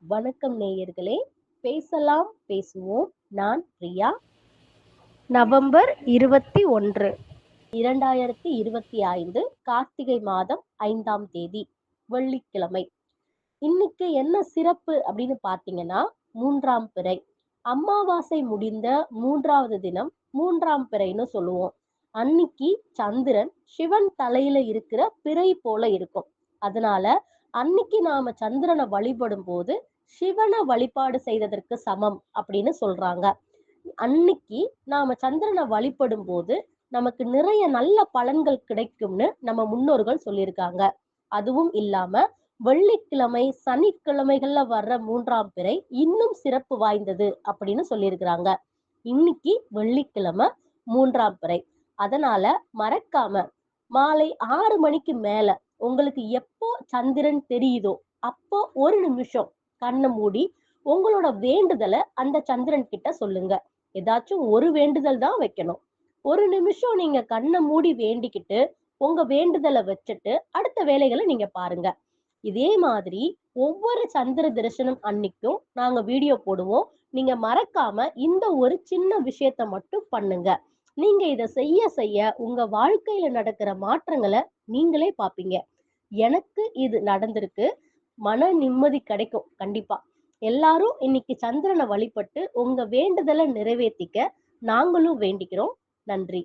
வணக்கம் நேயர்களே பேசலாம் பேசுவோம். நான் பிரியா. நவம்பர் இருபத்தி ஒன்று இரண்டாயிரத்தி இருபத்தி ஐந்து கார்த்திகை மாதம் ஐந்தாம் தேதி வெள்ளிக்கிழமை. இன்னைக்கு என்ன சிறப்பு அப்படின்னு பார்த்தீங்கன்னா மூன்றாம் பிறை. அமாவாசை முடிந்த மூன்றாவது தினம் மூன்றாம் பிறைன்னு சொல்லுவோம். அன்னைக்கு சந்திரன் சிவன் தலையில இருக்கிற பிறை போல இருக்கும். அதனால அன்னைக்கு நாம சந்திரனை வழிபடும் போது சிவனை வழிபாடு செய்ததற்கு சமம் அப்படின்னு சொல்றாங்க. அன்னைக்கு நாம சந்திரனை வழிபடும் போது நமக்கு நிறைய நல்ல பலன்கள் கிடைக்கும்னு நம்ம முன்னோர்கள் சொல்லியிருக்காங்க. அதுவும் இல்லாம வெள்ளிக்கிழமை சனிக்கிழமைகள்ல வர்ற மூன்றாம் பிறை இன்னும் சிறப்பு வாய்ந்தது அப்படின்னு சொல்லியிருக்கிறாங்க. இன்னைக்கு வெள்ளிக்கிழமை மூன்றாம் பிறை. அதனால மறக்காம மாலை ஆறு மணிக்கு மேல உங்களுக்கு எப்போ சந்திரன் தெரியுதோ அப்போ ஒரு நிமிஷம் கண்ணை மூடி உங்களோட வேண்டுதலை அந்த சந்திரன் கிட்ட சொல்லுங்க. ஏதாச்சும் ஒரு வேண்டுதல் தான் வைக்கணும். ஒரு நிமிஷம் நீங்க கண்ணை மூடி வேண்டிக்கிட்டு உங்க வேண்டுதலை வச்சுட்டு அடுத்த வேலைகளை நீங்க பாருங்க. இதே மாதிரி ஒவ்வொரு சந்திர தரிசனம் அன்னைக்கும் நாங்க வீடியோ போடுவோம். நீங்க மறக்காம இந்த ஒரு சின்ன விஷயத்த மட்டும் பண்ணுங்க. நீங்க இதை செய்ய செய்ய உங்க வாழ்க்கையில நடக்கிற மாற்றங்களை நீங்களே பாப்பீங்க எனக்கு இது நடந்திருக்கு. மன நிம்மதி கிடைக்கும். கண்டிப்பா. எல்லாரும் இன்னைக்கு சந்திரனை வழிபட்டு உங்க வேண்டுதலை நிறைவேற்றிக்க நாங்களும் வேண்டிக்கிறோம். நன்றி.